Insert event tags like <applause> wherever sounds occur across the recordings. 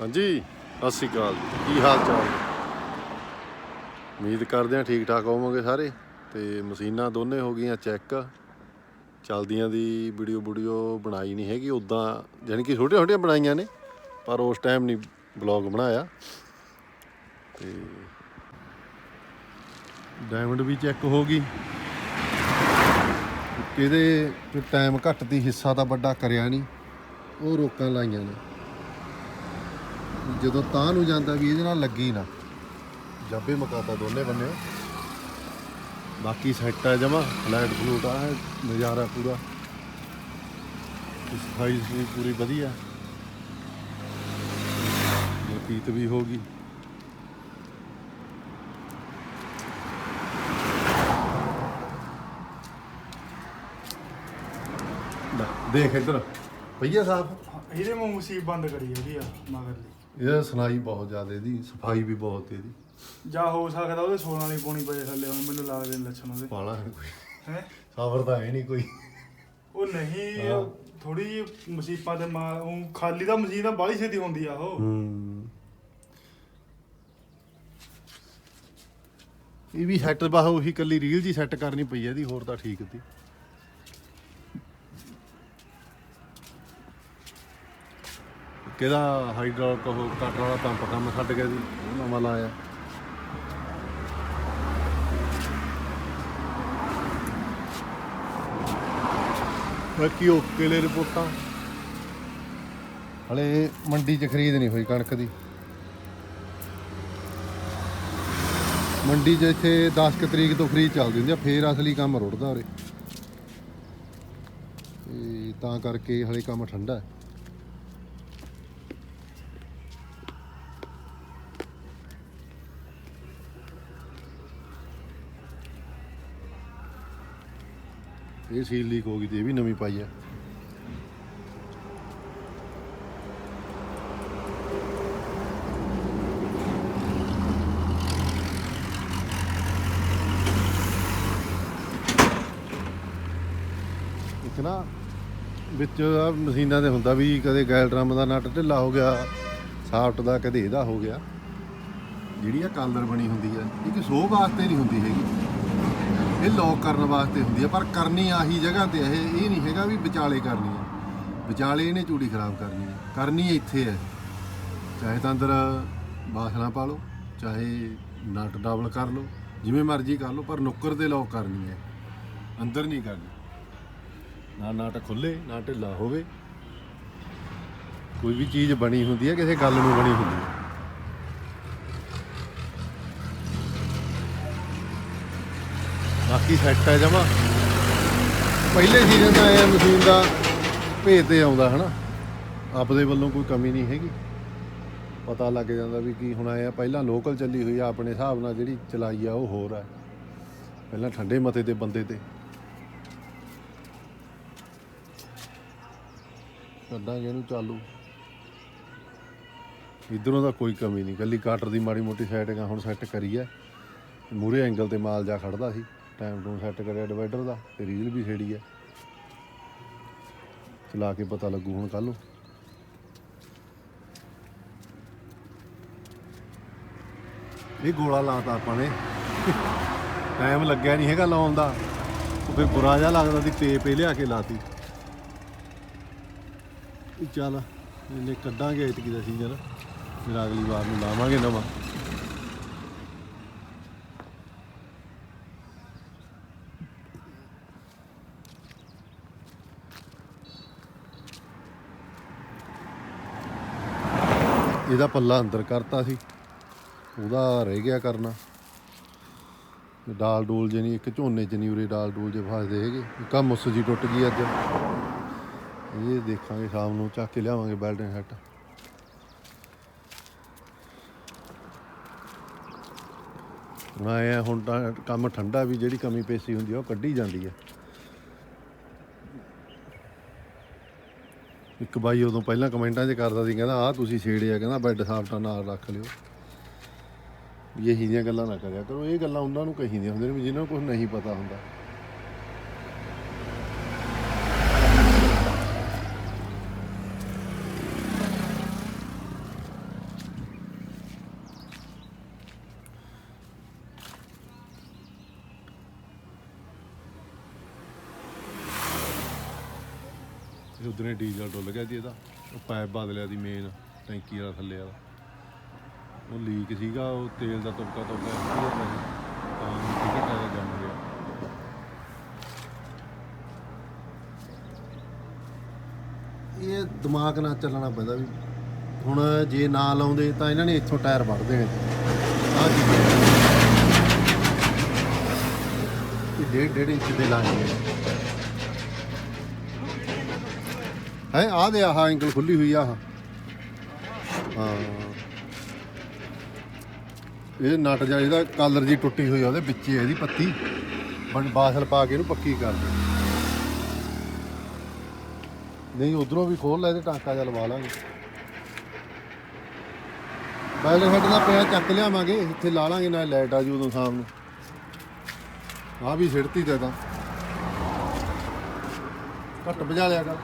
ਹਾਂਜੀ, ਸਤਿ ਸ਼੍ਰੀ ਅਕਾਲ। ਕੀ ਹਾਲ ਚਾਲ? ਉਮੀਦ ਕਰਦੇ ਹਾਂ ਠੀਕ ਠਾਕ ਹੋਵੋਗੇ ਸਾਰੇ ਤੇ ਮਸ਼ੀਨਾਂ ਦੋਨੇ ਹੋ ਗਈਆਂ ਚੈੱਕ ਚਲਦੀਆਂ ਦੀ ਵੀਡੀਓ ਵੀਡੀਓ ਬਣਾਈ ਨਹੀਂ ਹੈਗੀ ਉਦਾਂ ਜਾਣੀ ਕਿ ਛੋਟੀਆਂ ਛੋਟੀਆਂ ਬਣਾਈਆਂ ਨੇ, ਪਰ ਉਸ ਟਾਈਮ ਨਹੀਂ ਬਲੌਗ ਬਣਾਇਆ। ਤੇ ਡਾਇਮੰਡ ਵੀ ਚੈੱਕ ਹੋ ਗਈ। ਇਹਦੇ ਟਾਈਮ ਘੱਟ ਦੀ ਹਿੱਸਾ ਤਾਂ ਵੱਡਾ ਕਰਿਆ ਨਹੀਂ, ਉਹ ਰੋਕਾਂ ਲਾਈਆਂ ਨੇ। ਜਦੋਂ ਤਾਂ ਨੂੰ ਜਾਂਦਾ ਵੀ ਇਹਦੇ ਨਾਲ ਲੱਗੀ ਨਾ, ਜਾਬੇ ਮਕਾਤਾ ਦੋਨੇ ਬੰਨੇ ਬਾਕੀ ਸੈੱਟ ਆ ਜਮਾ ਫਲੈਟ ਫਲੂਟ ਆ, ਨਜ਼ਾਰਾ ਪੂਰਾ। ਸਫ਼ਾਈ ਵੀ ਪੂਰੀ ਵਧੀਆ। ਮਲਕੀਤ ਵੀ ਹੋ ਗਈ। ਦੇਖ ਇੱਧਰ। ਪਈਆ ਸਾਹਿਬ। ਇਹਦੇ ਮੂੰਹ ਮੁਸੀਬ ਬੰਦ ਕਰੀ ਉਹਦੀ ਆ, ਮਗਰਲੀ। ਇਹ ਸੁਣਾਈ ਬਹੁਤ ਜ਼ਿਆਦਾ ਇਹਦੀ ਸਫ਼ਾਈ ਵੀ ਬਹੁਤ ਇਹਦੀ। ਜਾਂ ਹੋ ਸਕਦਾ ਉਹਦੇ ਸੋਲਾਂ ਵਾਲੀ ਪੋਣੀ ਪਏ ਥੱਲੇ ਹੁਣ ਮੈਨੂੰ ਲੱਗਦੇ ਨੇ ਲੱਛਣ ਉਹਦੇ। ਪਾਲਾ ਕੋਈ। ਹੈ? ਸਬਰ ਤਾਂ ਹੈ ਨਹੀਂ ਕੋਈ। ਉਹ ਨਹੀਂ। ਥੋੜੀ ਜਿਹੀ ਮੁਸੀਬਤਾਂ ਦੇ ਮਾਰ ਉਹ ਖਾਲੀ ਦਾ ਮਸ਼ੀਨ ਤਾਂ ਬਾਹਲੀ ਛੇਤੀ ਹੁੰਦੀ ਆ ਉਹ। ਹੂੰ। ਇਹ ਵੀ ਸੈੱਟ ਬਾਹ ਉਹੀ ਕੱਲੀ ਰੀਲ ਜੀ ਸੈੱਟ ਕਰਨੀ ਪਈ ਹੈ ਇਹਦੀ ਹੋਰ ਤਾਂ ਠੀਕ ਸੀ ਕਿਹਦਾ ਹਾਈਡ੍ਰੋਲਿਕ ਉਹ ਕਟਰ ਵਾਲਾ ਪੰਪ ਕੰਮ ਛੱਡ ਗਿਆ ਸੀ ਉਹ ਨਵਾਂ ਲਾਇਆ। ਬਾਕੀ ਓਕੇ ਲੈ ਰਿਪੋਰਟਾਂ। ਹਲੇ ਮੰਡੀ 'ਚ ਖਰੀਦ ਨਹੀਂ ਹੋਈ ਕਣਕ ਦੀ। ਮੰਡੀ 'ਚ ਇੱਥੇ 10 ਤਰੀਕ ਤੋਂ ਖਰੀਦ ਚੱਲਦੀ ਹੁੰਦੀ ਆ, ਫੇਰ ਅਸਲੀ ਕੰਮ ਰੁੜਦਾ ਉਰੇ। ਤਾਂ ਕਰਕੇ ਹਲੇ ਕੰਮ ਠੰਡਾ ਹੈ। ਇਹ ਸੀਲ ਲੀਕ ਹੋ ਗਈ ਤੇ ਇਹ ਵੀ ਨਵੀਂ ਪਾਈ ਹੈ ਇੱਕ ਨਾ ਵਿੱਚ ਆਹ ਮਸ਼ੀਨਾਂ ਦੇ ਹੁੰਦਾ ਵੀ ਕਦੇ ਗੈਲ ਡਰਮ ਦਾ ਨਟ ਢਿੱਲਾ ਹੋ ਗਿਆ, ਸਾਫਟ ਦਾ ਕਦੇ ਇਹਦਾ ਹੋ ਗਿਆ। ਜਿਹੜੀ ਆ ਕਾਲਰ ਬਣੀ ਹੁੰਦੀ ਆ ਇਹ ਕਿ ਸੋਹ ਵਾਸਤੇ ਨਹੀਂ ਹੁੰਦੀ ਹੈਗੀ। ਇਹ ਲੋਕ ਕਰਨ ਵਾਸਤੇ ਹੁੰਦੀ ਆ, ਪਰ ਕਰਨੀ ਆਹੀ ਜਗ੍ਹਾ ਤੇ ਇਹ ਇਹ ਨਹੀਂ ਹੈਗਾ ਵੀ ਵਿਚਾਲੇ ਕਰਨੀ ਆ। ਵਿਚਾਲੇ ਇਹਨੇ ਚੂੜੀ ਖਰਾਬ ਕਰਨੀ ਆ। ਕਰਨੀ ਇੱਥੇ ਹੈ ਚਾਹੇ ਤਾਂ ਅੰਦਰ ਬਾਸਣਾ ਪਾ ਲਓ, ਚਾਹੇ ਨਟ ਡਬਲ ਕਰ ਲਓ, ਜਿਵੇਂ ਮਰਜ਼ੀ ਕਰ ਲਓ, ਪਰ ਨੁੱਕਰ ਤੇ ਲੋਕ ਕਰਨੀ ਹੈ ਅੰਦਰ ਨਹੀਂ ਕਰਨੀ। ਨਾ ਨਟ ਖੁੱਲੇ, ਨਾ ਢਿੱਲਾ ਹੋਵੇ। ਕੋਈ ਵੀ ਚੀਜ਼ ਬਣੀ ਹੁੰਦੀ ਹੈ ਕਿਸੇ ਗੱਲ ਨੂੰ ਬਣੀ ਹੁੰਦੀ ਹੈ ਬਾਕੀ ਸੈੱਟ ਹੈ ਜਮਾ। ਪਹਿਲੇ ਸੀਜ਼ਨ ਦਾ ਇਹ ਮਸ਼ੀਨ ਦਾ ਭੇਤ ਤੇ ਆਉਂਦਾ, ਹਨਾ। ਆਪਦੇ ਵੱਲੋਂ ਕੋਈ ਕਮੀ ਨਹੀਂ ਹੈਗੀ। ਪਤਾ ਲੱਗ ਜਾਂਦਾ ਵੀ ਕੀ ਹੁਣ ਆਇਆ। ਪਹਿਲਾਂ ਲੋਕਲ ਚੱਲੀ ਹੋਈ ਆ, ਆਪਣੇ ਹਿਸਾਬ ਨਾਲ ਜਿਹੜੀ ਚਲਾਈ ਆ, ਉਹ ਹੋਰ ਆ। ਪਹਿਲਾਂ ਠੰਡੇ ਮਤੇ ਤੇ ਬੰਦੇ ਤੇ। ਕੱਢਾਂਗੇ ਇਹਨੂੰ ਚਾਲੂ। ਇਧਰੋਂ ਦਾ ਕੋਈ ਕਮੀ ਨਹੀਂ। ਕੱਲੀ ਕਾਟਰ ਦੀ ਮਾੜੀ ਮੋਟੀ ਸੈਟਿੰਗ ਹੁਣ ਸੈੱਟ ਕਰੀ ਐ ਮੂਰੇ ਐਂਗਲ ਤੇ ਮਾਲ ਜਾ ਖੜਦਾ ਸੀ। ਟਾਈਮ ਟੂਮ ਸੈੱਟ ਕਰਿਆ ਡਿਵਾਈਡਰ ਦਾ ਤੇ ਰੀਲ ਵੀ ਛੇੜੀ ਐ ਚਲਾ ਕੇ ਪਤਾ ਲੱਗੂ ਹੁਣ ਕੱਲ ਨੂੰ। ਇਹ ਗੋਲਾ ਲਾਤਾ ਆਪਾਂ ਨੇ। ਟਾਈਮ ਲੱਗਿਆ ਨਹੀਂ ਹੈਗਾ ਲਾਉਣ ਦਾ। ਉਹ ਫਿਰ ਬੁਰਾ ਜਿਹਾ ਲੱਗਦਾ ਸੀ ਟੇਪ ਇਹ ਲਿਆ ਕੇ ਲਾਤੀ। ਇਹ ਚੱਲ, ਇਹਨੇ ਕੱਢਾਂਗੇ ਇਤਕੀ ਦਾ ਸੀਜ਼ਨ ਫਿਰ ਅਗਲੀ ਵਾਰ ਨੂੰ ਲਾਵਾਂਗੇ ਨਵਾਂ। ਇਹਦਾ ਪੱਲਾ ਅੰਦਰ ਕਰਤਾ ਸੀ। ਉਹਦਾ ਰਹਿ ਗਿਆ ਕਰਨਾ। ਡਾਲ ਡੋਲ ਜੇ ਨਹੀਂ, ਇੱਕ ਝੋਨੇ ਚ ਨਹੀਂ ਉਰੇ ਡਾਲ ਡੋਲ ਜੇ ਫਸਦੇ ਹੈਗੇ। ਇੱਕ ਆਹ ਮੁੱਸ ਜੀ ਟੁੱਟ ਗਈ ਅੱਜ। ਇਹ ਦੇਖਾਂਗੇ, ਸ਼ਾਮ ਨੂੰ ਚੱਕ ਕੇ ਲਿਆਵਾਂਗੇ ਬੈਲਟਿੰਗ ਸੈੱਟ। ਹੁਣ ਆਇਆ ਹੁਣ ਤਾਂ ਕੰਮ ਠੰਡਾ ਵੀ ਜਿਹੜੀ ਕਮੀ ਪੇਸੀ ਹੁੰਦੀ ਆ, ਉਹ ਕੱਢੀ ਜਾਂਦੀ ਹੈ ਇੱਕ ਬਾਈ ਉਦੋਂ ਪਹਿਲਾਂ ਕਮੈਂਟਾਂ 'ਚ ਕਰਦਾ ਸੀ, ਕਹਿੰਦਾ, ਆਹ ਤੁਸੀਂ ਛੇੜਿਆ ਕਹਿੰਦਾ, ਬੈੱਡ ਸਾਫਟਾ ਨਾਲ ਰੱਖ ਲਿਓ। ਵੀ ਇਹੀ ਜਿਹੀਆਂ ਗੱਲਾਂ ਨਾ ਕਰਿਆ ਕਰੋ, ਇਹ ਗੱਲਾਂ ਉਹਨਾਂ ਨੂੰ ਕਹੀਦੀਆਂ ਹੁੰਦੀਆਂ ਨੇ ਵੀ ਜਿਨ੍ਹਾਂ ਨੂੰ ਕੁਝ ਨਹੀਂ ਪਤਾ ਹੁੰਦਾ। ਉਧਰੇ ਡੀਜ਼ਲ ਡੁੱਲ ਗਿਆ ਸੀ ਇਹਦਾ। ਉਹ ਪਾਈਪ ਬਦਲਿਆ ਦੀ ਮੇਨ ਟੈਂਕੀ ਵਾਲਾ ਥੱਲੇ ਵਾਲਾ। ਉਹ ਲੀਕ ਸੀਗਾ, ਉਹ ਤੇਲ ਦਾ ਤੁਪਕਾ ਤੁਪਕਾ ਸੀਗਾ ਤਾਂ ਟਿਕਟ ਦਾ ਜੰਮ ਗਿਆ। ਇਹ ਦਿਮਾਗ ਨਾਲ ਚੱਲਣਾ ਪੈਂਦਾ ਵੀ ਹੁਣ ਜੇ ਨਾ ਲਾਉਂਦੇ ਤਾਂ ਇਹਨਾਂ ਨੇ ਇੱਥੋਂ ਟਾਇਰ ਵੱਢ ਦੇਣੇ ਆਹ ਚੀਜ਼ਾਂ ਇਹ ਡੇਢ ਡੇਢ ਇੰਚ ਦੇ ਲਾਏ ਹੈ ਆ ਦੇ ਆਹ ਐਂਗਲ ਖੁੱਲੀ ਹੋਈ ਆ ਆਹ। ਹਾਂ। ਇਹ ਨਟ ਜਾ ਇਹਦਾ ਕਲਰ ਜੀ ਟੁੱਟੀ ਹੋਈ ਆ, ਉਹਦੇ ਵਿੱਚ ਹੀ ਆ ਇਹਦੀ ਪੱਤੀ। ਬਣ, ਬਾਸਲ ਪਾ ਕੇ ਇਹਨੂੰ ਪੱਕੀ ਕਰ ਦੇ। ਨਹੀਂ, ਉਧਰੋਂ ਵੀ ਖੋਲ ਲੈ ਤੇ ਟਾਂਕਾ ਜਿਹਾ ਲਵਾ ਲਾਂਗੇ। ਬਾਇਲਰ ਹੈਡ ਦਾ ਪਿਆ, ਚੱਕ ਲਿਆਵਾਂਗੇ। ਇੱਥੇ ਲਾ ਲਾਂਗੇ, ਨਾਲ ਲਾਈਟ ਆ ਜੂ ਉਦੋਂ ਸ਼ਾਮ ਨੂੰ। ਆ ਵੀ ਸਿੜਤੀ ਤੇ ਤਾਂ। ਘੱਟ ਭਜਾ ਲਿਆ ਕਰ।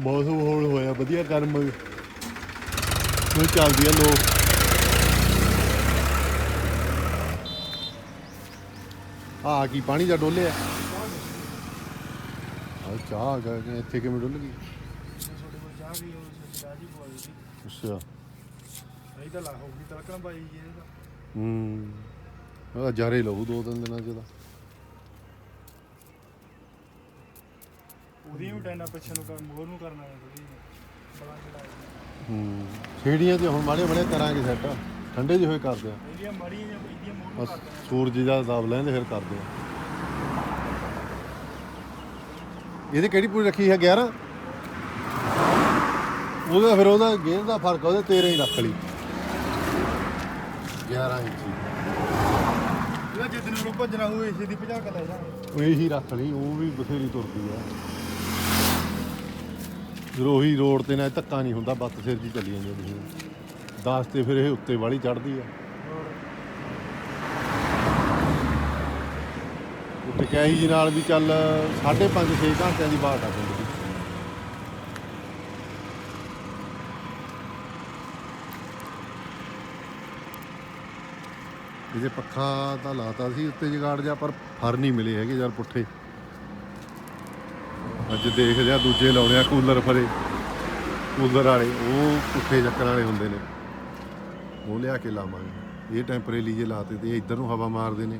ਮੌਸਮ ਹੋਣ ਹੋਇਆ, ਵਧੀਆ ਗਰਮ। ਉਹ ਚੱਲਦੀ ਆ ਲੋ ਆ ਕੀ ਪਾਣੀ ਦਾ ਡੋਲਿਆ ਆ? ਚਾਹ ਆ ਗਿਆ, ਇੱਥੇ ਕਿਵੇਂ ਡੁੱਲ ਗਈ? ਛੋਟੇ ਕੋਲ ਚਾਹ ਵੀ ਜੀ ਬੋਲ ਸੀ ਅੱਛਾ। ਨਹੀਂ ਤਾਂ ਲਾ ਹੋਊਗੀ ਤਲਕਣ ਬਾਈ ਜੀ ਇਹਦਾ ਹੂੰ। ਉਹਦਾ ਜਾਰੇ ਲਹੂ ਦੋ ਤਿੰਨ ਦਿਨਾਂ ਚ ਦਾ ਉਹਦੀ ਵੀ ਟੈਨਾ ਪਿੱਛੇ ਨੂੰ ਕਰ ਮੋਰ ਨੂੰ ਕਰਨਾ ਹੈ ਥੋੜੀ ਬੜਾ ਚੜਾਈ ਹੂੰ। ਛੇੜੀਆਂ ਤੇ ਹੁਣ ਮਾੜੇ ਮਾੜੇ ਕਰਾਂਗੇ ਸੈੱਟ ਠੰਡੇ ਜਿਹੇ ਹੋਏ ਕਰਦੇ ਆ। ਇਹਦੀਆਂ ਮੜੀਆਂ ਜਾਂ ਇਹਦੀਆਂ ਮੋਰ ਨੂੰ ਬਸ ਕਰਦੇ ਸੂਰਜ ਦਾ ਦਾਬ ਲੈਂਦੇ ਫਿਰ ਕਰਦੇ ਆ। ਇਹਦੇ ਕਿਹੜੀ ਪੂਰੀ ਰੱਖੀ ਹੈ 11 ਉਹਦਾ ਫਿਰ ਉਹਦਾ ਗੇਂਦ ਦਾ ਫ਼ਰਕ ਆ, ਉਹਦੇ 13 ਹੀ ਰੱਖ ਲਈ। 11 ਇੰਚੀ। ਇਹਦਾ ਜਿੱਦਨ ਨੂੰ ਭੱਜਣਾ ਹੋਊ ਇਸੇ ਦੀ ਭਜਾ ਕੇ ਲੈ ਜਾਵਾਂਗੇ ਉਹ ਇਹੀ ਰੱਖ ਲਈ ਉਹ ਵੀ ਬਥੇਰੀ ਤੁਰਦੀ ਆ। ਜਦੋਂ ਉਹੀ ਰੋਡ ਤੇ ਨਾ ਧੱਕਾ ਨਹੀਂ ਹੁੰਦਾ ਬੱਤ ਸਿਰ ਜੀ ਚੱਲੀ ਜਾਂਦੀ ਤੁਸੀਂ 10 ਤੇ ਫਿਰ ਇਹ ਉੱਤੇ ਵਾਲੀ ਚੜਦੀ ਆ। ਉਹ ਟਕਾਈ ਜੀ ਨਾਲ ਵੀ ਚੱਲ 5.5 6 ਘੰਟਿਆਂ ਦੀ ਬਾਟ ਆ ਦੀ ਇਹਦੇ ਪੱਖਾ ਤਾਂ ਲਾਤਾ ਸੀ, ਉੱਤੇ ਜਗਾੜ ਜਾ ਪਰ ਫਰ ਨਹੀਂ ਮਿਲੇ ਹੈਗੇ ਯਾਰ ਪੁੱਠੇ। ਅੱਜ ਦੇਖਦੇ ਆ ਦੂਜੇ ਲਾਉਣੇ ਆ ਕੂਲਰ ਫਰੇ। ਕੂਲਰ ਵਾਲੇ, ਉਹ ਪੁੱਠੇ ਚੱਕਰ ਵਾਲੇ ਹੁੰਦੇ ਨੇ। ਉਹ ਲਿਆ ਕੇ ਲਾਵਾਂਗੇ। ਇਹ ਟੈਂਪਰੇਰੀ ਜੇ ਲਾਤੇ ਤੇ ਇੱਧਰ ਨੂੰ ਹਵਾ ਮਾਰਦੇ ਨੇ।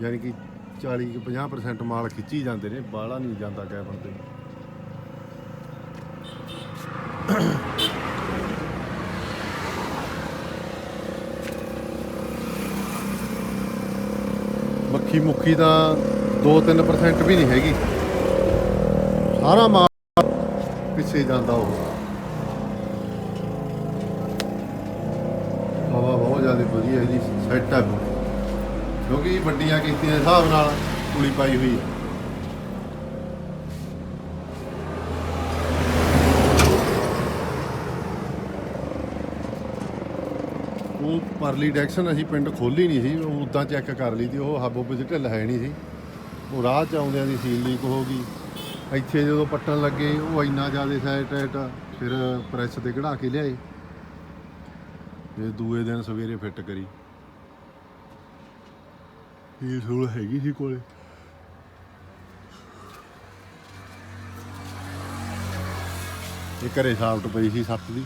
ਯਾਨੀ ਕਿ 40 ਕੁ 50% ਮਾਲ ਖਿੱਚੀ ਜਾਂਦੇ ਨੇ, ਬਾਹਲਾ ਨਹੀਂ ਜਾਂਦਾ ਕੈਬਨ ਤੇ। ਮੱਖੀ ਮੁੱਖੀ ਤਾਂ 2-3% ਵੀ ਨਹੀਂ ਹੈਗੀ। ਸਾਰਾ ਮਾਲ ਪਿੱਛੇ ਜਾਂਦਾ ਉਹ। ਹਵਾ ਬਹੁਤ ਜ਼ਿਆਦਾ ਵਧੀਆ ਇਹਦੀ ਸੈੱਟ ਹੈ ਕਿਉਂਕਿ ਵੱਡੀਆਂ ਕਿਸ਼ਤੀਆਂ ਦੇ ਹਿਸਾਬ ਨਾਲ ਪੁਲੀ ਪਾਈ ਹੋਈ ਹੈ ਉਹ ਪਰਲੀ ਡੈਕਸ਼ਨ ਅਸੀਂ ਪਿੰਡ ਖੋਲੀ ਨਹੀਂ ਸੀ, ਉਹ ਉਦਾਂ ਚੈੱਕ ਕਰ ਲਈ ਸੀ ਉਹ ਹੱਬ ਵਿੱਚ ਢਿੱਲ ਹੈ ਨਹੀਂ ਸੀ। ਉਹ ਰਾਹ ਚ ਆਉਂਦਿਆਂ ਦੀ ਸੀਲ ਲੀਕ ਹੋ ਗਈ। ਇੱਥੇ ਜਦੋਂ ਪੱਟਣ ਲੱਗੇ, ਉਹ ਇੰਨਾ ਜ਼ਿਆਦਾ ਸਾਈਡ ਟਾਈਟ ਫਿਰ ਪ੍ਰੈਸ ਤੇ ਕਢਾ ਕੇ ਲਿਆਏ। ਤੇ ਦੂਏ ਦਿਨ ਸਵੇਰੇ ਫਿੱਟ ਕਰੀ। ਇਹ ਥੋੜਾ ਹੈਗੀ ਸੀ ਕੋਲੇ। ਇਹ ਘਰੇ ਸਾਫਟ ਪਈ ਸੀ ਸੱਤ ਦੀ,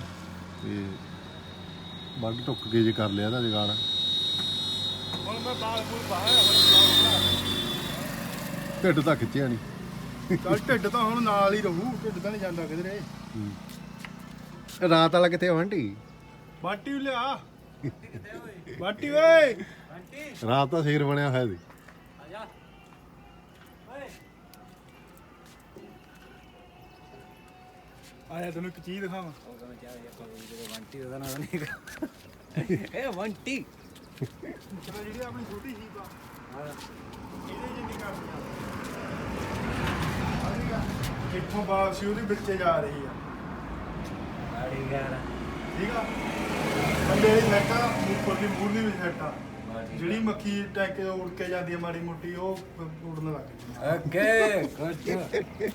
ਤੇ ਵੱਢ ਟੁੱਕ ਕੇ ਜੇ ਕਰ ਲਿਆ ਇਹਦਾ ਜਗਾੜ। ਹੁਣ ਮੈਂ ਬਾਲ ਬੂਲ ਪਾਇਆ ਢਿੱਡ ਤਾਂ ਖਿੱਚਿਆ ਨਹੀਂ ਚੱਲ ਢਿੱਡ ਤਾਂ ਹੁਣ ਨਾਲ ਹੀ ਰਹੂ ਢਿੱਡ ਤਾਂ ਨਹੀਂ ਜਾਂਦਾ ਕਿਧਰੇ। ਰਾਤ ਵਾਲਾ ਕਿੱਥੇ ਵੰਟੀ ਬਾਟੀ ਲਿਆ। <laughs> ਬਾਟੀ ਓਏ। ਰਾਤ ਤਾਂ ਸ਼ੇਰ ਬਣਿਆ ਹੋਇਆ ਸੀ। ਆਇਆ ਤੈਨੂੰ ਇੱਕ ਚੀਜ਼ ਦਿਖਾਵਾਂ। ਵੰਟੀ ਉਹਦਾ ਨਾਮ ਨਹੀਂ ਇਹ ਵੰਟੀ। ਚਲੋ ਜਿਹੜੀ ਆਪਣੀ ਛੋਟੀ ਸੀ ਪਾ ਇਹਦੇ ਜਿੰਨੀ ਕਰਦੀ ਆ। ਇੱਥੋਂ ਵਾਪਸੀ ਉਹਦੇ ਵਿੱਚੇ ਜਾ ਰਹੀ ਆ। ਠੀਕ ਆ? ਬੰਦੇ ਦੀ ਸੈੱਟ ਆ ਉੱਪਰ ਦੀ ਮੂਰਲੀ ਵੀ ਸੈੱਟ ਆ। ਜਿਹੜੀ ਮੱਖੀ ਟੈਂਕ ਤੋਂ ਉੜ ਕੇ ਜਾਂਦੀ ਹੈ ਮਾੜੀ ਮੋਟੀ ਉਹ ਉੜਨ ਲੱਗ ਗਈ ਓਕੇ ਗੁੱਡ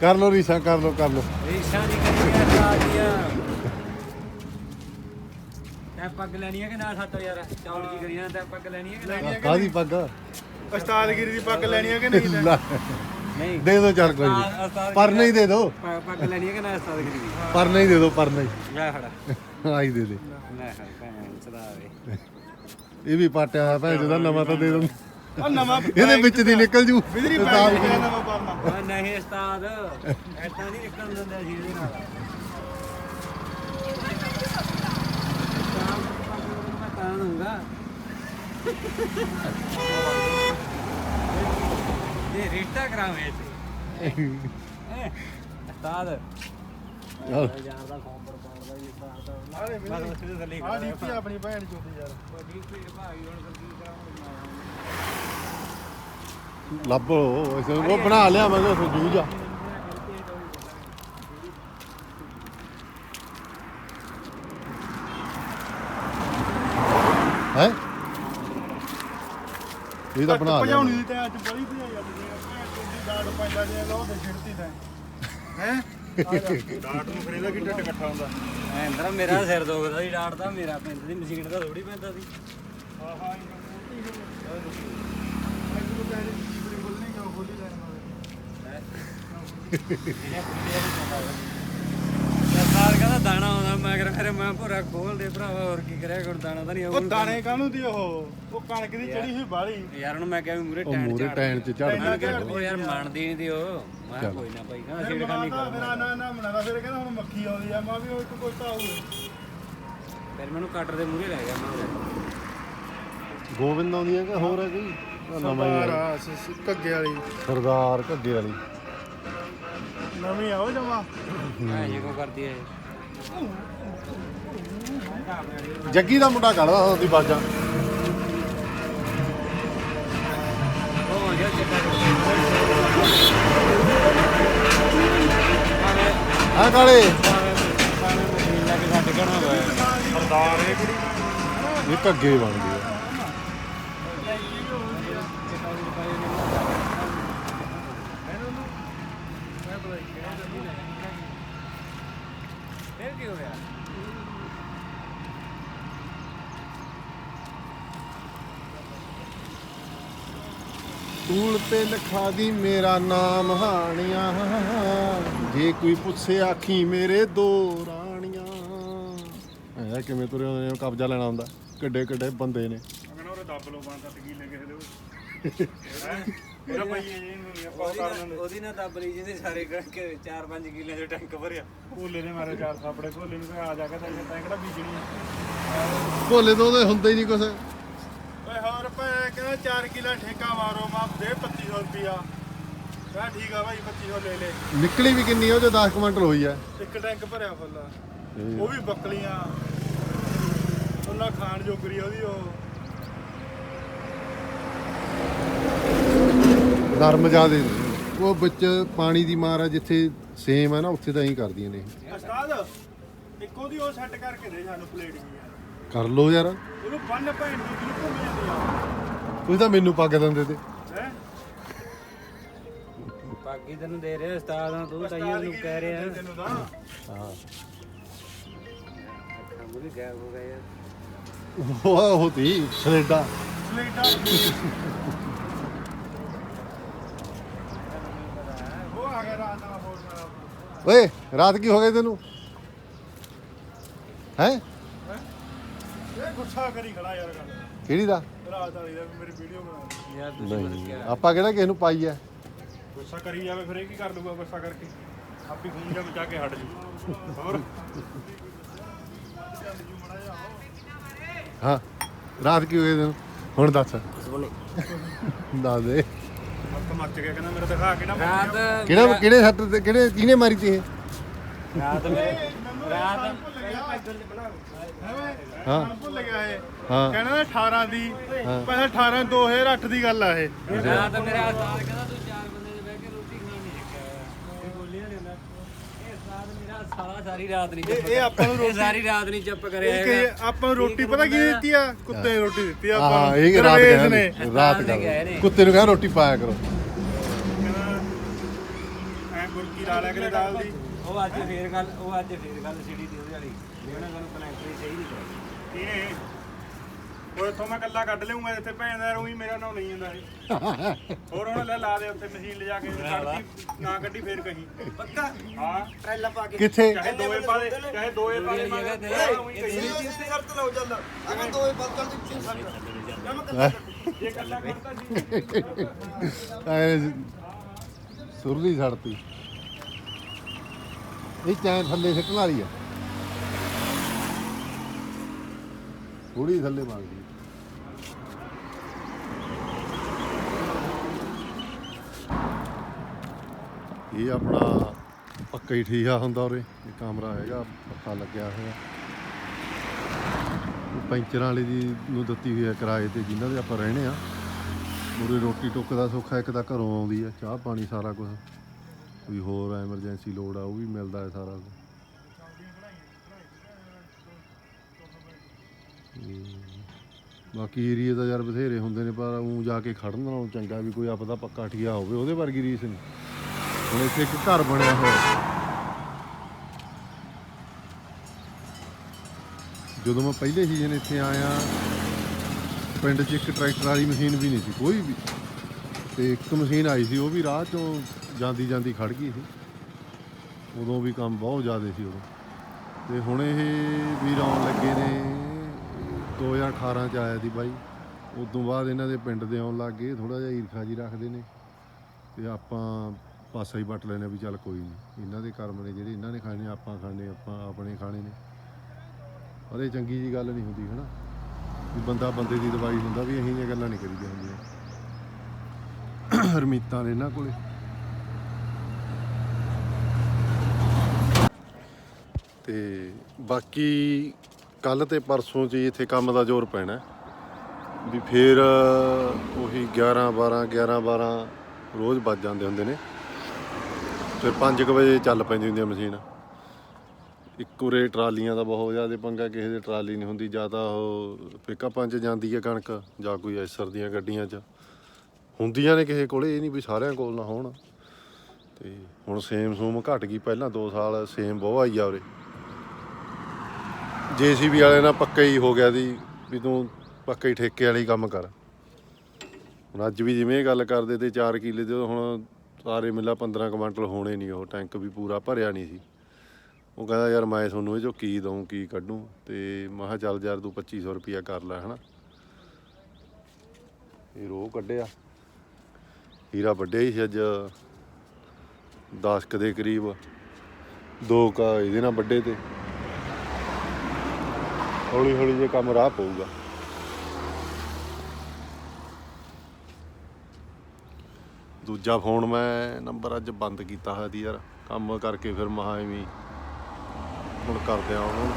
ਕਰ ਲੋ ਰੀਸਾ ਕਰ ਲੋ ਕਰ ਲੋ ਰੀਸ਼ਾ ਨਹੀਂ ਕਰੀਏ ਸਾਡੀਆਂ ਤੈ ਪੱਗ ਲੈਣੀ ਹੈ ਕਿ ਨਾ ਸਾਤੋ ਯਾਰ? ਚੌਲ ਕੀ ਕਰੀਏ ਤੈ ਪੱਗ ਲੈਣੀ ਹੈ ਕਿ ਲੈਣੀ ਨਾ ਹੈ ਕਿ ਕਾਦੀ ਪੱਗ? ਉਸਤਾਦਗਿਰੀ ਦੀ ਪੱਗ ਲੈਣੀ ਹੈ ਕਿ ਨਹੀਂ? ਲੈਣੀ? ਲੈ, ਨਹੀਂ। ਦੇ ਦੋ ਚੱਲ ਕੋਈ ਉਸਤਾਦ- ਨਹੀਂ। ਉਸਤਾਦ ਪਰ ਨਹੀਂ ਦੇ ਦੋ। ਪ- ਪੱਗ ਲੈਣੀ ਹੈ ਕਿ ਨਾ ਉਸਤਾਦ ਕਰੀ ਦੀ? ਪਰ ਨਹੀਂ ਦੇ ਦੋ ਪਰ ਨਹੀਂ। ਲੈ ਖੜਾ। ਆਈ ਦੇ ਦੇ। ਲੈ ਖੜ ਭੈਣ ਚਦਾਵੇ ਇਹ ਵੀ ਪਾਟਿਆ ਹੋਇਆ ਭੈਣ ਜਿਹਦਾ ਨਵਾਂ ਤਾਂ ਦੇ ਦੋ ਉਹ ਨਵਾਂ ਇਹਦੇ ਵਿੱਚ ਦੀ ਨਿਕਲ ਜੂ। ਬਿਜਲੀ ਪੈਣੀ ਹੈ ਨਵਾਂ ਨਹੀਂ ਉਸਤਾਦ ਐਦਾਂ ਨਹੀਂ ਨਿਕਲਣ ਦਿੰਦੇ ਅਸੀਂ ਇਹਦੇ ਨਾਲ। ਉਸਤਾਦ ਪੱਗ ਨੂੰ ਮੈਂ ਤਾਂ ਦੂੰਗਾ ਇਹ ਰਿਸ਼ਤਾ ਕਰਾਵੇਂ ਤੇ <laughs> ਉਸਤਾਦ। ਆਹ, ਯਾਰ ਦਾ ਫੋਨ ਪਰ ਪਾਉਂਦਾ ਜੀ ਉਸਤਾਦ ਆਲੇ ਬਸ ਉੱਥੇ ਦੇ ਥੱਲੇ ਆ ਡੀਪੀ ਆਪਣੀ ਭੈਣ ਚੋਦੀ ਯਾਰ ਡੀਪੀ ਭਾਈ ਹੁਣ ਕੀ ਕਰਾਉਂਗਾ ਲੱਭੋ ਇਸ- ਉਹ ਬਣਾ ਲਿਆ ਮੈਂ ਉਹ ਜੂਜ ਆ ਹੈ? ਇਹ ਤਾਂ ਬਣਾ ਲਿਆ ਭਜਾਉਣੀ ਦੀ ਤਾਂ ਅੱਜ ਬੜੀ ਭਜਾਈ ਹੈ ਭੈਣ ਚੋਦੀ ਡਾਟ ਪੈਂਦਾ ਜੇ ਲੋ ਦੇ ਛਿੜਤੀ ਤਾਂ। ਹੈ? ਡਾਟ ਨੂੰ ਖਰੀਦਾ ਕਿ ਟੱਟ ਇਕੱਠਾ ਹੁੰਦਾ ਮਹਿੰਦਰਾ ਮੇਰਾ ਸਿਰ ਦੁਖਦਾ ਸੀ ਡਾਟਦਾ ਮੇਰਾ ਪੈਂਦਾ ਸੀ ਮਸ਼ੀਨ ਦਾ ਥੋੜੀ ਪੈਂਦਾ ਸੀ। ਆਹਾ ਇਹ ਨੂੰ ਕਹਿੰਦੇ ਜੀ ਬੋਲਣੇ ਕਿ ਬੋਲੀ ਲੈਣ ਸਰਦਾਰ ਕਹਿੰਦਾ ਦਾਣਾ ਆਉਂਦਾ ਮੈਂ ਕਿਹਾ ਫਿਰ ਮੈਂ ਭੋਰਾ ਖੋਲ ਦੇ ਭਰਾਵਾ ਹੋਰ ਕੀ ਕਰਿਆ ਹੁਣ ਦਾਣਾ ਤਾਂ ਨਹੀਂ ਉਹ ਆਉਂਦਾ ਦਾਣੇ ਕਾਹਨੂੰ ਦੀ ਉਹ? ਉਹ ਕਣਕ ਦੀ ਚੜੀ ਹੋਈ ਬਾਲੀ। ਯਾਰ ਉਹਨੂੰ ਮੈਂ ਕਿਹਾ ਵੀ ਮੂਰੇ ਉਹ ਟੈਂਟ ਮੂਰੇ ਟੈਨ ਚ ਝੜ ਮੈਂ ਕਿਹਾ ਉਹ ਯਾਰ ਮੰਨਦੀ ਨਹੀਂ ਦੀ ਉਹ। ਮੈਂ ਕਿਹਾ। ਕੋਈ ਨਾ ਭਾਈ ਕਹਿੰਦਾ ਫਿਰ ਛੇੜਖਾਨੀ ਬਣਾਤਾ ਫਿਰ ਨਾ ਨਾ ਬਣਾਦਾ ਫਿਰ ਕਹਿੰਦਾ ਹੁਣ ਮੱਖੀ ਆਉਂਦੀ ਆ ਮੈਂ ਵੀ ਉਹ ਇੱਕ ਕੋਈ ਤਾਂ ਹੋਵੇ। ਫਿਰ ਮੈਨੂੰ ਕਟਰ ਦੇ ਮੂਰੇ ਲੈ ਗਿਆ ਮੈਂ ਗੋਬਿੰਦ ਆਉਂਦੀ ਹੈ ਕਿ ਹੋਰ ਹੈ ਕੋਈ? ਆਹ ਨਵਾਂ ਹੀ ਸਰਦਾਰ ਆ। ਆ ਸ- ਸ- ਘੱਗੇ ਵਾਲੀ। ਸਰਦਾਰ ਘੱਗੇ ਵਾਲੀ। ਨਵੀਂ ਆ ਉਹ ਜਮਾ। ਮੈਂ ਇਹ ਕੋ ਕਰਦੀ ਹੈ ਜੱਗੀ ਦਾ ਮੁੰਡਾ ਕੱਢਦਾ ਉਹਦੀ ਬਾਜਾਂ। ਉਹ ਕਾਲੇ? ਸਰਦਾਰ ਇਹ ਕੁੜੀ ਇਹ ਘੱਗੇ ਬਣ ਗਈ ਆ। ਫਿਰ ਕੀ ਹੋ ਗਿਆ ਟੂਲ ਤੇ ਲਿਖਾ ਦੀ ਮੇਰਾ ਨਾਮ ਹਾਣੀਆਂ। ਜੇ ਕੋਈ ਪੁੱਛੇ ਆਖੀ ਮੇਰੇ ਦੋ ਰਾਣੀਆਂ। ਐ ਕਿਵੇਂ ਤੁਰੇ ਹੁੰਦੇ ਨੇ ਕਬਜ਼ਾ ਲੈਣਾ ਹੁੰਦਾ। ਕਿੱਡੇ ਕਿੱਡੇ ਬੰਦੇ ਨੇ। ਅਗਨ ਉਹ ਦੱਬ ਲੋ ਪੰਜ ਸੱਤ ਕਿੱਲੇ ਕਿਸੇ ਦੇ <laughs> ਇਹਦਾ ਪਈ ਇਹ ਨਹੀਂ ਆਪਾਂ ਕਰ ਲੈਂਦੇ। ਉਹਦੀ ਨਾ ਦੱਬ ਲਈ ਜਿਹਦੇ ਸਾਰੇ ਕਰਕੇ 4-5 ਕਿੱਲੇ ਦੇ ਟੈਂਕ ਭਰਿਆ। ਭੋਲੇ ਨੇ ਮਾਰੇ ਚਾਰ ਸਾਪੜੇ ਭੋਲੇ ਨੂੰ ਕਿਹਾ ਆ ਜਾ ਕੇ ਤਾਂ ਤੈਂ ਕਿਹੜਾ ਬੀਜਣੀ ਆ। ਭੋਲੇ ਤੋਂ ਉਹਦੇ ਹੁੰਦਾ ਹੀ ਨਹੀਂ ਕੁਛ। ਓਏ ਹੋਰ ਪੈ ਕਹਿੰਦਾ 4 ਕਿੱਲਾ ਠੇਕਾ ਮਾਰੋ ਮਾਪ ਦੇ 2500 ਰੁਪਿਆ ਕਹਾ ਠੀਕ ਆ ਭਾਈ 2500 ਲੈ ਲੈ। ਨਿਕਲੀ ਵੀ ਕਿੰਨੀ ਉਹ ਜੋ 10 ਕੁਇੰਟਲ ਹੋਈ ਆ। ਇੱਕ ਟੈਂਕ ਭਰਿਆ ਫੁੱਲ। ਉਹ ਵੀ ਬੱਕਲੀਆਂ। ਉਹਨਾਂ ਖਾਣ ਜੋਗਰੀ ਉਹਦੀ ਉਹ। ਨਰਮ ਜਾਦੇ ਉਹ ਵਿੱਚ ਪਾਣੀ ਦੀ ਮਾਰ ਆ ਜਿੱਥੇ ਸੇਮ ਹੈ ਨਾ ਉੱਥੇ ਤਾਂ ਹੀ ਕਰਦੀਆਂ ਨੇ ਇਹ। ਉਸਤਾਦ ਇੱਕੋ ਦੀ ਉਹ ਸੈੱਟ ਕਰਕੇ ਦੇ ਸਾਨੂੰ ਪਲੇਟ ਜੀ। ਯਾਰ ਕਰ ਲੋ ਯਾਰ। ਉਹਨੂੰ ਬੰਨ ਭੈਣ ਦੀ ਜਿਹਨੂੰ ਘੁੰਮ ਜਾਂਦੀ ਆ। ਤੁਸੀਂ ਤਾਂ ਮੈਨੂੰ ਪੱਗ ਦਿੰਦੇ ਤੇ ਹੈ? ਬਾਕੀ ਤੈਨੂੰ ਦੇ ਰਿਹਾ ਉਸਤਾਦ ਆ ਤੂੰ ਤਾਂ ਉਹਨੂੰ ਕਹਿ ਰਿਹਾ। ਤੈਨੂੰ ਤਾਂ? ਹਾਂ। ਕੰਮ ਵੀ ਗਾਇਬ ਹੋ ਗਿਆ ਯਾਰ। ਉਹ ਹੋਤੀ ਸਲੇਡਾ ਸਲੇਟਾ ਉਹ ਆ ਗਿਆ ਰਾਤ ਦਾ ਫੋਨ ਓਏ ਰਾਤ ਕੀ ਹੋ ਗਿਆ ਤੈਨੂੰ? ਹੈ? ਇਹ ਗੁੱਸਾ ਕਰੀ ਖੜਾ ਯਾਰ ਗੱਲ। ਕਿਹੜੀ ਦਾ? ਰਾਤ ਵਾਲੀ ਦਾ ਵੀ ਮੇਰੀ ਵੀਡੀਓ ਬਣਾ ਯਾਰ ਤੁਸੀਂ ਨਹੀਂ। ਆਪਾਂ ਕਿਹੜਾ ਕਿਸੇ ਨੂੰ ਪਾਈ ਐ ਗੁੱਸਾ ਕਰੀ ਜਾਵੇ ਫਿਰ ਇਹ ਕੀ ਕਰ ਲੂਗਾ ਗੁੱਸਾ ਕਰਕੇ? ਆਪੀ ਖੂਨ ਜਾਂ ਬਚਾ ਕੇ ਹਟ ਜੂ। ਹੋਰ? ਹਾਂ। ਰਾਤ ਕੀ ਹੋ ਗਿਆ ਤੈਨੂੰ? ਹੁਣ ਦੱਸ। ਦੱਸ ਦੇ। ਹੱਥ ਮੱਚ ਗਿਆ ਕਹਿੰਦਾ ਮੇਰਾ ਦਿਖਾ ਕੇ ਨਾ ਰਾਤ ਕਿਹੜਾ ਕਿਹੜੇ ਸੱਟ ਤੇ ਕਿਹੜੇ ਕਿਹਨੇ ਮਾਰੀ ਤੀ ਇਹ? ਰਾਤ ਮੇਰੇ ਰਾਤ ਹਾਂ। ਹਾਂ। ਭੁੱਲ ਗਿਆ ਇਹ। ਹਾਂ। ਕਹਿੰਦਾ 18 ਦੀ। ਹਾਂ। ਪਹਿਲਾਂ 18 2008 ਦੀ ਗੱਲ ਆ ਇਹ। ਰਾਤ ਮੇਰਾ ਉਸਤਾਦ ਕਹਿੰਦਾ ਤੂੰ ਚਾਰ ਬੰਦੇ ਦੇ ਬਹਿ ਕੇ ਰੋਟੀ ਖਾਣ ਨਹੀਂ ਸਿੱਖਿਆ ਹੋਇਆ ਇਹ ਬੋਲੀ ਨਾ ਜਾਂਦਾ ਇਹ ਉਸਤਾਦ ਮੇਰਾ ਸਾਲਾ ਸਾਰੀ ਰਾਤ ਨਹੀਂ ਇਹ ਇਹ ਆਪਾਂ ਨੂੰ ਰੋਟੀ ਸਾਰੀ ਰਾਤ ਨਹੀਂ ਚੁੱਪ ਕਰਿਆ ਇਹ ਹੈਗਾ। ਆਪਾਂ ਨੂੰ ਰੋਟੀ ਪਤਾ ਕੀ ਦਿੱਤੀ ਆ? ਕੁੱਤੇ ਨੇ ਰੋਟੀ ਦਿੱਤੀ ਆ ਆਪਾਂ ਹਾਂ ਇਹ ਰਾਤ ਨੇ। ਨੇ ਰਾਤ ਨੇ। ਕੁੱਤੇ ਰੋਟੀ ਪਾਇਆ ਕਰੋ। ਐ ਗੁਰਕੀ ਲਾ ਲਿਆ ਕਰੇ ਦਾਲ ਦੀ। ਉਹ ਅੱਜ ਫੇਰ ਗੱਲ ਉਹ ਅੱਜ ਫੇਰ ਗੱਲ ਸਿੜੀ ਦੀ ਉਹਦੇ ਵਾਲੀ। ਵੀ ਉਹਨਾਂ ਸਾਨੂੰ ਕਨੈਕਟਰੀ ਸਹੀ ਨਹੀਂ ਕਰਾਈ ਇਹ ਉਹ ਇੱਥੋਂ ਮੈਂ ਕੱਲਾ ਕੱਢ ਲਿਆਉਂਗਾ ਇੱਥੇ ਭੈਣ ਦਾ ਰੂਹੀ ਮੇਰਾ ਨਾਮ ਲਈ ਜਾਂਦਾ ਇਹ। ਹੋਰ ਹੁਣ ਲੈ ਲਾ ਦੇ ਉੱਥੇ ਮਸ਼ੀਨ ਲਿਜਾ ਕੇ ਕੱਢਦੀ ਨਾ ਕੱਢੀ ਫੇਰ ਕਹੀਂ। ਪੱਕਾ? ਹਾਂ। ਟਰੈਲਾ ਪਾ ਕੇ। ਕਿੱਥੇ? ਚਾਹੇ ਦੋਏ ਪਾ ਦੇ ਚਾਹੇ ਦੋਏ ਪਾ ਦੇ ਇਹ ਜਗ੍ਹਾ ਤੇ ਮੈਂ ਇਹ ਤੇਰੀ ਸ਼ਰਤ ਲਾਉ ਜਾਂਦਾ ਅਗਰ ਦੋਏ ਪਾ ਕਰ ਜੇ ਕੱਲਾ ਕਰਤਾ ਜੀ। ਐ ਸੁਰਲੀ ਛੜਤੀ ਇਹ ਚੈਨ ਥੱਲੇ ਸਿੱਟਣ ਵਾਲੀ ਆ। ਥੋੜੀ ਥੱਲੇ ਮੰਗਦੀ ਇਹ ਆਪਣਾ ਪੱਕਾ ਹੀ ਠੀਕਾ ਹੁੰਦਾ ਉਰੇ। ਇਹ ਕਮਰਾ ਹੈਗਾ, ਪੱਕਾ ਲੱਗਿਆ ਹੋਇਆ। ਉਹ ਪੈਂਚਰਾਂ ਵਾਲੇ ਦੀ ਨੂੰ ਦਿੱਤੀ ਹੋਈ ਹੈ ਕਿਰਾਏ ਤੇ ਜਿਨ੍ਹਾਂ ਦੇ ਆਪਾਂ ਰਹਿਣੇ ਆ। ਉਰੇ ਰੋਟੀ ਟੁੱਕ ਦਾ ਸੁੱਖ ਹੈ ਇੱਕ ਤਾਂ ਘਰੋਂ ਆਉਂਦੀ ਹੈ ਚਾਹ ਪਾਣੀ ਸਾਰਾ ਕੁਝ ਕੋਈ ਹੋਰ ਐਮਰਜੈਂਸੀ ਲੋੜ ਆ, ਉਹ ਵੀ ਮਿਲਦਾ ਹੈ ਸਾਰਾ ਕੁਝ ਬਾਕੀ ਏਰੀਏ ਤਾਂ ਯਾਰ ਬਥੇਰੇ ਹੁੰਦੇ ਨੇ, ਪਰ ਉਹ ਜਾ ਕੇ ਖੜਨ ਨਾਲੋਂ ਚੰਗਾ ਵੀ ਕੋਈ ਆਪਦਾ ਪੱਕਾ ਠੀਆ ਹੋਵੇ, ਉਹਦੇ ਵਰਗੀ ਰੀਸ ਨਹੀਂ। ਹੁਣ ਇੱਥੇ ਇੱਕ ਘਰ ਬਣਿਆ ਹੋਇਆ। ਜਦੋਂ ਮੈਂ ਪਹਿਲੇ ਸੀਜ਼ਨ ਇੱਥੇ ਆਇਆ, ਪਿੰਡ 'ਚ ਇੱਕ ਟਰੈਕਟਰ ਵਾਲੀ ਮਸ਼ੀਨ ਵੀ ਨਹੀਂ ਸੀ, ਕੋਈ ਵੀ। ਤੇ ਇੱਕ ਮਸ਼ੀਨ ਆਈ ਸੀ, ਉਹ ਵੀ ਰਾਹ 'ਚੋਂ ਜਾਂਦੀ ਜਾਂਦੀ ਖੜ ਗਈ ਸੀ। ਉਦੋਂ ਵੀ ਕੰਮ ਬਹੁਤ ਜ਼ਿਆਦਾ ਸੀ ਉਦੋਂ। ਤੇ ਹੁਣ ਇਹ ਵੀਰ ਆਉਣ ਲੱਗੇ ਨੇ 2018 ਚ ਆਇਆ ਸੀ ਬਾਈ। ਉਸ ਤੋਂ ਬਾਅਦ ਇਹਨਾਂ ਦੇ ਪਿੰਡ ਦੇ ਆਉਣ ਲੱਗ ਗਏ ਥੋੜਾ ਜਿਹਾ ਈਰਖਾ ਜੀ ਰੱਖਦੇ ਨੇ। ਤੇ ਆਪਾਂ ਪਾਸਾ ਹੀ ਵੱਟ ਲੈਨੇ ਵੀ ਚੱਲ ਕੋਈ ਨਹੀਂ। ਇਹਨਾਂ ਦੇ ਕਰਮ ਨੇ ਜਿਹੜੇ ਇਹਨਾਂ ਨੇ ਖਾਣੇ, ਆਪਾਂ ਖਾਣੇ, ਆਪਾਂ ਆਪਣੇ ਖਾਣੇ ਨੇ। ਪਰ ਇਹ ਚੰਗੀ ਜੀ ਗੱਲ ਨਹੀਂ ਹੁੰਦੀ, ਹਨਾ? ਵੀ ਬੰਦਾ ਬੰਦੇ ਦੀ ਦਵਾਈ ਹੁੰਦਾ ਵੀ ਅਸੀਂ ਜਿਹੀਆਂ ਗੱਲਾਂ ਨਹੀਂ ਕਰੀਦੀਆਂ ਹੁੰਦੀਆਂ। ਹਰਮੀਤਾਂ ਨੇ ਇਹਨਾਂ ਕੋਲੇ। ਤੇ ਬਾਕੀ ਕੱਲ ਤੇ ਪਰਸੋਂ ਚ ਹੀ ਇੱਥੇ ਕੰਮ ਦਾ ਜ਼ੋਰ ਪੈਣਾ ਵੀ ਫੇਰ ਉਹੀ 11 12 11 12 ਰੋਜ਼ ਵੱਜ ਜਾਂਦੇ ਹੁੰਦੇ ਨੇ। ਫਿਰ 5 ਵਜੇ ਚੱਲ ਪੈਂਦੀ ਹੁੰਦੀ ਹੈ ਮਸ਼ੀਨ। ਇੱਕ ਉਰੇ ਟਰਾਲੀਆਂ ਦਾ ਬਹੁਤ ਜ਼ਿਆਦਾ ਪੰਗਾ, ਕਿਸੇ ਦੇ ਟਰਾਲੀ ਨਹੀਂ ਹੁੰਦੀ। ਜਾਂ ਤਾਂ ਉਹ ਪਿਕਅਪਾਂ 'ਚ ਜਾਂਦੀ ਹੈ ਕਣਕ, ਜਾਂ ਕੋਈ ਐਸਰ ਦੀਆਂ ਗੱਡੀਆਂ 'ਚ। ਹੁੰਦੀਆਂ ਨੇ ਕਿਸੇ ਕੋਲੇ, ਇਹ ਨਹੀਂ ਵੀ ਸਾਰਿਆਂ ਕੋਲ ਨਾ ਹੋਣ। ਤੇ ਹੁਣ ਸੇਮ ਸੂਮ ਘਟ ਗਈ। ਪਹਿਲਾਂ 2 ਸਾਲ ਸੇਮ ਬਹੁਤ ਆਈ ਆ ਉਰੇ। ਜੀਸੀਬੀ ਵਾਲੇ ਨਾਲ ਪੱਕਾ ਹੀ ਹੋ ਗਿਆ ਦੀ ਵੀ ਤੂੰ ਪੱਕਾ ਹੀ ਠੇਕੇ ਵਾਲੀ ਕੰਮ ਕਰ। ਹੁਣ ਅੱਜ ਵੀ ਜਿਵੇਂ ਇਹ ਗੱਲ ਕਰਦੇ ਤੇ 4 ਕਿੱਲੇ ਦੇ ਹੁਣ ਸਾਰੇ ਮਿਲਾ 15 ਕੁਇੰਟਲ ਹੋਣੇ ਨਹੀਂ ਉਹ, ਟੈਂਕ ਵੀ ਪੂਰਾ ਭਰਿਆ ਨਹੀਂ ਸੀ। ਉਹ ਕਹਿੰਦਾ, ਯਾਰ ਮੈਂ ਤੁਹਾਨੂੰ ਇਹ ਚੋਂ ਕੀ ਦਊਂ, ਕੀ ਕੱਢੂੰ? ਤੇ ਮੈਂ ਕਿਹਾ, ਚੱਲ ਯਾਰ ਤੂੰ 2500 ਰੁਪਿਆ ਕਰ ਲੈ, ਹਨਾ? ਇਹ ਰੋ ਕੱਢਿਆ। ਹੀਰਾ ਵੱਡੇ ਹੀ ਸੀ ਅੱਜ 10 ਕੁ ਦੇ ਕਰੀਬ। ਦੋ ਕਾ ਇਹਦੇ ਨਾਲ ਵੱਡੇ ਤੇ। ਹੌਲੀ ਹੌਲੀ ਜੇ ਕੰਮ ਰਾਹ ਪਊਗਾ। ਦੂਜਾ ਫੋਨ ਮੈਂ ਨੰਬਰ ਅੱਜ ਬੰਦ ਕੀਤਾ ਹੋਇਆ ਦੀ ਯਾਰ। ਕੰਮ ਕਰਕੇ ਫਿਰ ਮਹਾ ਐਵੇਂ ਹੁਣ ਕਰਦੇ ਆ ਉਹਨੂੰ।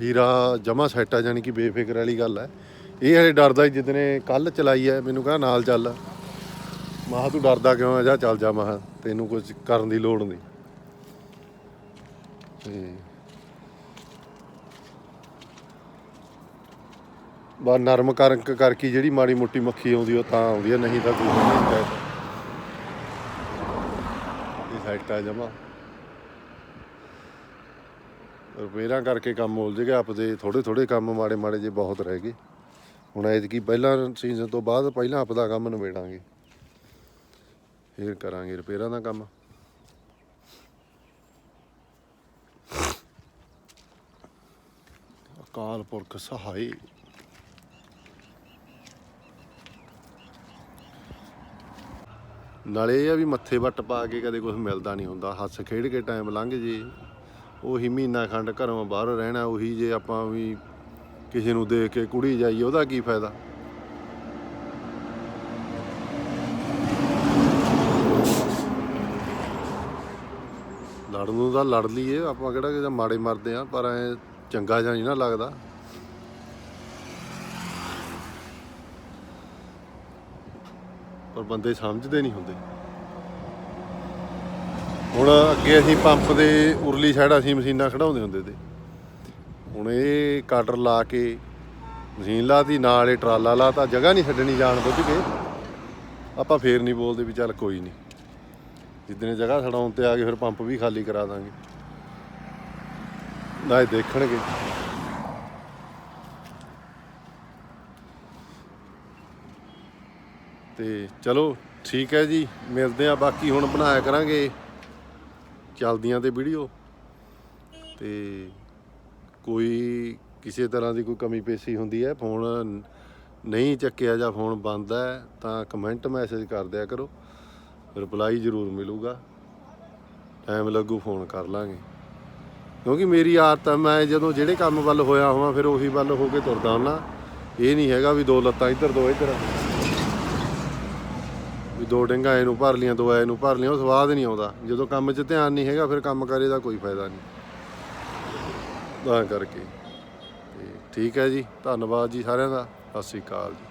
ਹੀਰਾ ਜਮਾ ਸੈੱਟ ਆ ਕਿ ਬੇਫਿਕਰ ਵਾਲੀ ਗੱਲ ਹੈ ਇਹ ਹਲੇ ਡਰਦਾ ਸੀ ਜਿੱਦਨੇ ਕੱਲ ਚਲਾਈ ਹੈ ਮੈਨੂੰ ਕਹਾ ਨਾਲ ਚੱਲ। ਮਾਹ ਤੂੰ ਡਰਦਾ ਕਿਉਂ ਆ? ਜਾ ਚੱਲ ਜਾ ਮਾਹ ਤੈਨੂੰ ਕੁਝ ਕਰਨ ਦੀ ਲੋੜ ਨਹੀਂ। ਤੇ ਬਾ ਨਰਮ ਕਰਕ ਕਰਕੇ ਜਿਹੜੀ ਮਾੜੀ ਮੋਟੀ ਮੱਖੀ ਆਉਂਦੀ, ਉਹ ਤਾਂ ਆਉਂਦੀ ਹੈ ਨਹੀਂ ਤਾਂ ਕੋਈ ਨਹੀਂ ਹੁੰਦਾ। ਇਹ ਸਾਈਟ ਜਮਾ ਰਿਪੇਅਰਾਂ ਕਰਕੇ ਕੰਮ ਹੋ ਜਾਏਗਾ ਆਪਦੇ ਥੋੜੇ ਥੋੜੇ ਕੰਮ ਮਾੜੇ ਮਾੜੇ ਜੇ ਬਹੁਤ ਰਹਿ ਗਏ। ਹੁਣ ਐਤਕੀ ਪਹਿਲਾਂ ਸੀਜ਼ਨ ਤੋਂ ਬਾਅਦ ਪਹਿਲਾਂ ਆਪਦਾ ਕੰਮ ਨਿਬੇੜਾਂਗੇ। ਫੇਰ ਕਰਾਂਗੇ ਰਿਪੇਅਰਾਂ ਦਾ ਕੰਮ। ਅਕਾਲ ਪੁਰਖ ਸਹਾਈ। ਨਾਲੇ ਇਹ ਆ ਵੀ ਮੱਥੇ ਵੱਟ ਪਾ ਕੇ ਕਦੇ ਕੁਝ ਮਿਲਦਾ ਨਹੀਂ ਹੁੰਦਾ। ਹੱਸ ਖੇਡ ਕੇ ਟਾਈਮ ਲੰਘ ਜੇ। ਉਹੀ ਮਹੀਨਾ ਖੰਡ ਘਰੋਂ ਬਾਹਰ ਰਹਿਣਾ, ਉਹੀ ਜੇ ਆਪਾਂ ਵੀ ਕਿਸੇ ਨੂੰ ਦੇਖ ਕੇ ਕੁੜੀ ਜਾਈਏ, ਉਹਦਾ ਕੀ ਫਾਇਦਾ? ਲੜਨ ਨੂੰ ਤਾਂ ਲੜ ਲਈਏ, ਆਪਾਂ ਕਿਹੜਾ ਕਿ ਮਾੜੇ ਮਰਦੇ ਆ ਪਰ ਐ ਚੰਗਾ ਜਾਂ ਨਹੀਂ ਨਾ ਲੱਗਦਾ। ਪਰ ਬੰਦੇ ਸਮਝਦੇ ਨਹੀਂ ਹੁੰਦੇ। ਹੁਣ ਅੱਗੇ ਅਸੀਂ ਪੰਪ ਦੇ ਉਰਲੀ ਸਾਈਡ ਅਸੀਂ ਮਸ਼ੀਨਾਂ ਖੜਾਉਂਦੇ ਹੁੰਦੇ ਤੇ। ਹੁਣ ਇਹ ਕਟਰ ਲਾ ਕੇ ਮਸ਼ੀਨ ਲਾਤੀ, ਨਾਲ ਇਹ ਟਰਾਲਾ ਲਾਤਾ, ਜਗ੍ਹਾ ਨਹੀਂ ਛੱਡਣੀ ਜਾਣ ਬੁੱਝ ਕੇ। ਆਪਾਂ ਫੇਰ ਨਹੀਂ ਬੋਲਦੇ ਵੀ ਚੱਲ ਕੋਈ ਨਹੀਂ। ਜਿੱਦਣੇ ਜਗ੍ਹਾ ਛਡਾਉਣ ਤੇ ਆ ਗਏ, ਫਿਰ ਪੰਪ ਵੀ ਖਾਲੀ ਕਰਾ ਦਾਂਗੇ। ਨਾ ਇਹ ਦੇਖਣਗੇ। ਤੇ ਚਲੋ ਠੀਕ ਹੈ ਜੀ, ਮਿਲਦੇ ਆ ਬਾਕੀ ਹੁਣ ਬਣਾਇਆ ਕਰਾਂਗੇ। ਚੱਲਦੀਆਂ ਤੇ ਵੀਡੀਓ। ਤੇ ਕੋਈ ਕਿਸੇ ਤਰ੍ਹਾਂ ਦੀ ਕੋਈ ਕਮੀ ਪੇਸ਼ੀ ਹੁੰਦੀ ਹੈ, ਫੋਨ ਨਹੀਂ ਚੱਕਿਆ ਜਾਂ ਫੋਨ ਬੰਦ ਹੈ, ਤਾਂ ਕਮੈਂਟ ਮੈਸੇਜ ਕਰ ਦਿਆ ਕਰੋ। ਰਿਪਲਾਈ ਜ਼ਰੂਰ ਮਿਲੂਗਾ। ਟਾਈਮ ਲੱਗੂ ਫੋਨ ਕਰ ਲਾਂਗੇ। ਕਿਉਂਕਿ ਮੇਰੀ ਆਦਤ ਹੈ, ਮੈਂ ਜਦੋਂ ਜਿਹੜੇ ਕੰਮ ਵੱਲ ਹੋਇਆ ਹੋਵਾਂ, ਫਿਰ ਉਹੀ ਵੱਲ ਹੋ ਕੇ ਤੁਰਦਾ ਹੁੰਦਾ। ਇਹ ਨਹੀਂ ਹੈਗਾ ਵੀ ਦੋ ਲੱਤਾਂ ਇੱਧਰ, ਦੋ ਇੱਧਰ। ਦੋ ਡੰਗਾ ਇਹਨੂੰ ਭਰ ਲੀਆਂ ਦੋ ਐ ਨੂੰ ਭਰ ਲੀਆਂ ਉਹ ਸਵਾਦ ਨਹੀਂ ਆਉਂਦਾ। ਜਦੋਂ ਕੰਮ 'ਚ ਧਿਆਨ ਨਹੀਂ ਹੈਗਾ, ਫਿਰ ਕੰਮ ਕਰੇ ਦਾ ਕੋਈ ਫਾਇਦਾ ਨਹੀਂ। ਤਾਂ ਕਰਕੇ। ਠੀਕ ਹੈ ਜੀ, ਧੰਨਵਾਦ ਜੀ ਸਾਰਿਆਂ ਦਾ। ਸਤਿ ਸ਼੍ਰੀ ਅਕਾਲ ਜੀ।